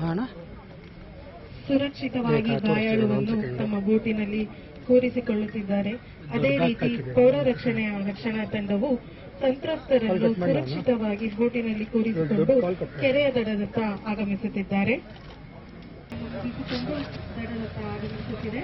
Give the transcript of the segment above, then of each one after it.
ಅಣ್ಣ ಸುರಕ್ಷಿತವಾಗಿ? ಗಾಯಾಳುವನ್ನು ತಮ್ಮ ಬೋಟಿನಲ್ಲಿ ಕೂರಿಸಿಕೊಳ್ಳುತ್ತಿದ್ದಾರೆ ಅದೇ ರೀತಿ. ಪೌರ ರಕ್ಷಣೆಯ ರಕ್ಷಣಾ ತಂಡವು ಸಂತ್ರಸ್ತರನ್ನು. ಸುರಕ್ಷಿತವಾಗಿ ಬೋಟಿನಲ್ಲಿ ಕೂರಿಸಿಕೊಂಡು ಕೆರೆಯ ದಡದತ್ತ ಆಗಮಿಸುತ್ತಿದ್ದಾರೆ ದಡದತ್ತ ಆಗಮಿಸುತ್ತಿದೆ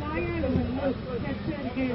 ಗಾಯಾಳುವನ್ನು